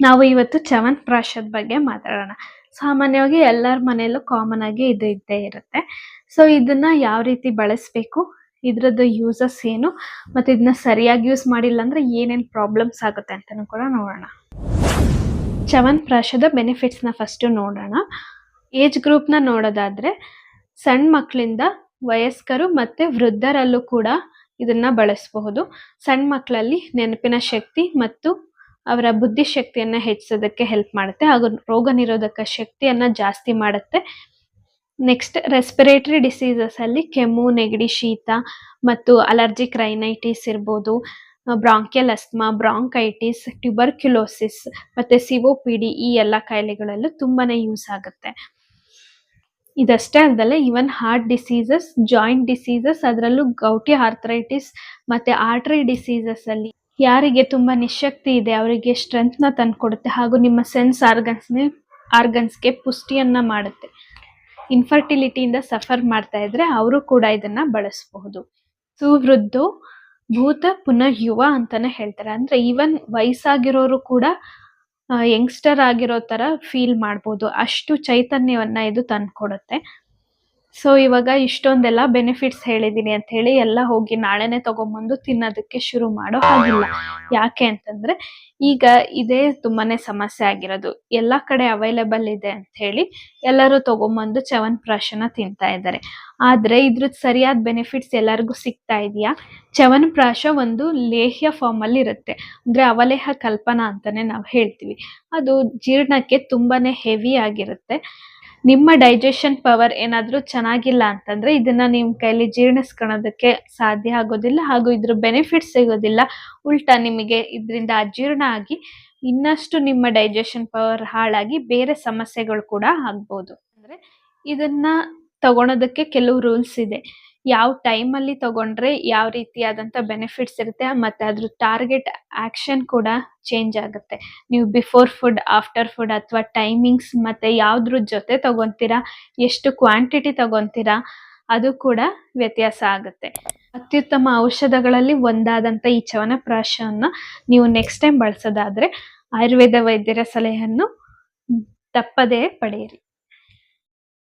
ನಾವು ಇವತ್ತು ಚವನ್ ಪ್ರಾಶದ ಬಗ್ಗೆ ಮಾತಾಡೋಣ. ಸಾಮಾನ್ಯವಾಗಿ ಎಲ್ಲರ ಮನೆಯಲ್ಲೂ ಕಾಮನ್ ಆಗಿ ಇದು ಇದ್ದೇ ಇರುತ್ತೆ. ಸೊ ಇದನ್ನ ಯಾವ ರೀತಿ ಬಳಸಬೇಕು? ಇದರದ್ದು ಯೂಸಸ್ ಏನು? ಮತ್ತೆ ಇದನ್ನ ಸರಿಯಾಗಿ ಯೂಸ್ ಮಾಡಿಲ್ಲ ಅಂದ್ರೆ ಏನೇನು ಪ್ರಾಬ್ಲಮ್ಸ್ ಆಗುತ್ತೆ ಅಂತಾನು ಕೂಡ ನೋಡೋಣ. ಚವನ್ ಪ್ರಾಶದ ನ ಫಸ್ಟ್ ನೋಡೋಣ. ಏಜ್ ಗ್ರೂಪ್ನ ನೋಡೋದಾದ್ರೆ ಸಣ್ಣ ಮಕ್ಕಳಿಂದ ವಯಸ್ಕರು ಮತ್ತೆ ವೃದ್ಧರಲ್ಲೂ ಕೂಡ ಇದನ್ನ ಬಳಸಬಹುದು. ಸಣ್ಣ ಮಕ್ಕಳಲ್ಲಿ ನೆನಪಿನ ಶಕ್ತಿ ಮತ್ತು ಅವರ ಬುದ್ಧಿಶಕ್ತಿಯನ್ನ ಹೆಚ್ಚಿಸೋದಕ್ಕೆ ಹೆಲ್ಪ್ ಮಾಡುತ್ತೆ. ಹಾಗೂ ರೋಗ ನಿರೋಧಕ ಶಕ್ತಿಯನ್ನ ಜಾಸ್ತಿ ಮಾಡುತ್ತೆ. ನೆಕ್ಸ್ಟ್ ರೆಸ್ಪಿರೇಟರಿ ಡಿಸೀಸಸ್ ಅಲ್ಲಿ ಕೆಮ್ಮು, ನೆಗಡಿ, ಶೀತ ಮತ್ತು ಅಲರ್ಜಿಕ್ ರೈನೈಟಿಸ್ ಇರ್ಬೋದು. ಬ್ರಾಂಕಿಯಲ್ ಅಸ್ಮಾ ಬ್ರಾಂಕೈಟಿಸ್ ಟ್ಯೂಬರ್ಕ್ಯುಲೋಸಿಸ್ ಮತ್ತೆ ಸಿಒಪಿಡಿ ಈ ಎಲ್ಲ ಕಾಯಿಲೆಗಳಲ್ಲೂ ತುಂಬಾನೇ ಯೂಸ್ ಆಗುತ್ತೆ. ಇದಷ್ಟೇ ಅಲ್ಲದೆ even heart diseases joint diseases ಅದರಲ್ಲೂ ಗೌಟಿ ಆರ್ಥರೈಟಿಸ್ ಮತ್ತೆ ಆರ್ಟ್ರಿ ಡಿಸೀಸಸ್ ಅಲ್ಲಿ ಯಾರಿಗೆ ತುಂಬಾ ನಿಶಕ್ತಿ ಇದೆ, ಅವರಿಗೆ ಸ್ಟ್ರೆಂತ್ನ ತಂದ್ಕೊಡುತ್ತೆ ಹಾಗೂ ನಿಮ್ಮ ಸೆನ್ಸ್ ಆರ್ಗನ್ಸ್ ಆರ್ಗನ್ಸ್ಗೆ ಪುಷ್ಟಿಯನ್ನ ಮಾಡುತ್ತೆ. ಇನ್ಫರ್ಟಿಲಿಟಿಯಿಂದ ಸಫರ್ ಮಾಡ್ತಾ ಇದ್ರೆ ಅವರು ಕೂಡ ಇದನ್ನ ಬಳಸಬಹುದು. ಸುವೃದ್ಧು ಭೂತ ಪುನಃ ಯುವ ಅಂತಾನೆ ಹೇಳ್ತಾರೆ. ಅಂದ್ರೆ ಈವನ್ ವಯಸ್ಸಾಗಿರೋರು ಕೂಡ ಯಂಗ್ಸ್ಟರ್ ಆಗಿರೋ ತರ ಫೀಲ್ ಮಾಡ್ಬೋದು. ಅಷ್ಟು ಚೈತನ್ಯವನ್ನ ಇದು ತಂದ್ಕೊಡುತ್ತೆ. ಸೊ ಇವಾಗ ಇಷ್ಟೊಂದೆಲ್ಲ ಬೆನಿಫಿಟ್ಸ್ ಹೇಳಿದೀನಿ ಅಂತ ಹೇಳಿ ಎಲ್ಲ ಹೋಗಿ ನಾಳೆನೆ ತಗೊಂಬಂದು ತಿನ್ನೋದಕ್ಕೆ ಶುರು ಮಾಡೋ ಹಾಗಿಲ್ಲ. ಯಾಕೆ ಅಂತಂದ್ರೆ ಈಗ ಇದೇ ತುಂಬಾನೇ ಸಮಸ್ಯೆ ಆಗಿರೋದು. ಎಲ್ಲ ಕಡೆ ಅವೈಲೇಬಲ್ ಇದೆ ಅಂತ ಹೇಳಿ ಎಲ್ಲರೂ ತಗೊಂಬಂದು ಚ್ಯವನಪ್ರಾಶನ ತಿಂತಾ ಇದ್ದಾರೆ. ಆದ್ರೆ ಇದ್ರದ್ದು ಸರಿಯಾದ ಬೆನಿಫಿಟ್ಸ್ ಎಲ್ಲರಿಗೂ ಸಿಗ್ತಾ ಇದೆಯಾ? ಚ್ಯವನಪ್ರಾಶ ಒಂದು ಲೇಹ್ಯ ಫಾರ್ಮ್ ಅಲ್ಲಿ ಇರುತ್ತೆ. ಅಂದ್ರೆ ಅವಲೇಹ ಕಲ್ಪನಾ ಅಂತಾನೆ ನಾವು ಹೇಳ್ತೀವಿ. ಅದು ಜೀರ್ಣಕ್ಕೆ ತುಂಬಾನೇ ಹೆವಿ ಆಗಿರುತ್ತೆ. ನಿಮ್ಮ ಡೈಜೆಷನ್ ಪವರ್ ಏನಾದರೂ ಚೆನ್ನಾಗಿಲ್ಲ ಅಂತಂದರೆ ಇದನ್ನು ನಿಮ್ಮ ಕೈಲಿ ಜೀರ್ಣಿಸ್ಕೊಳೋದಕ್ಕೆ ಸಾಧ್ಯ ಆಗೋದಿಲ್ಲ ಹಾಗೂ ಇದ್ರ ಬೆನಿಫಿಟ್ ಸಿಗೋದಿಲ್ಲ. ಉಲ್ಟಾ ನಿಮಗೆ ಇದರಿಂದ ಅಜೀರ್ಣ ಆಗಿ ಇನ್ನಷ್ಟು ನಿಮ್ಮ ಡೈಜೆಷನ್ ಪವರ್ ಹಾಳಾಗಿ ಬೇರೆ ಸಮಸ್ಯೆಗಳು ಕೂಡ ಆಗ್ಬೋದು. ಅಂದರೆ ಇದನ್ನ ತಗೊಳೋದಕ್ಕೆ ಕೆಲವು ರೂಲ್ಸ್ ಇದೆ. ಯಾವ ಅಲ್ಲಿ ತಗೊಂಡ್ರೆ ಯಾವ ರೀತಿಯಾದಂತ ಬೆನಿಫಿಟ್ಸ್ ಇರುತ್ತೆ, ಮತ್ತೆ ಅದ್ರ ಟಾರ್ಗೆಟ್ ಆಕ್ಷನ್ ಕೂಡ ಚೇಂಜ್ ಆಗುತ್ತೆ. ನೀವು ಬಿಫೋರ್ ಫುಡ್ ಆಫ್ಟರ್ ಫುಡ್ ಅಥವಾ ಟೈಮಿಂಗ್ಸ್ ಮತ್ತೆ ಯಾವ್ದ್ರ ಜೊತೆ ತಗೊಂತೀರಾ, ಎಷ್ಟು ಕ್ವಾಂಟಿಟಿ ತಗೊಂತೀರಾ, ಅದು ಕೂಡ ವ್ಯತ್ಯಾಸ ಆಗುತ್ತೆ. ಅತ್ಯುತ್ತಮ ಔಷಧಗಳಲ್ಲಿ ಒಂದಾದಂತ ಈ ಚವನಪ್ರಾಶವನ್ನು ನೀವು ನೆಕ್ಸ್ಟ್ ಟೈಮ್ ಬಳಸೋದಾದ್ರೆ ಆಯುರ್ವೇದ ವೈದ್ಯರ ಸಲಹೆಯನ್ನು ತಪ್ಪದೇ ಪಡೆಯಿರಿ.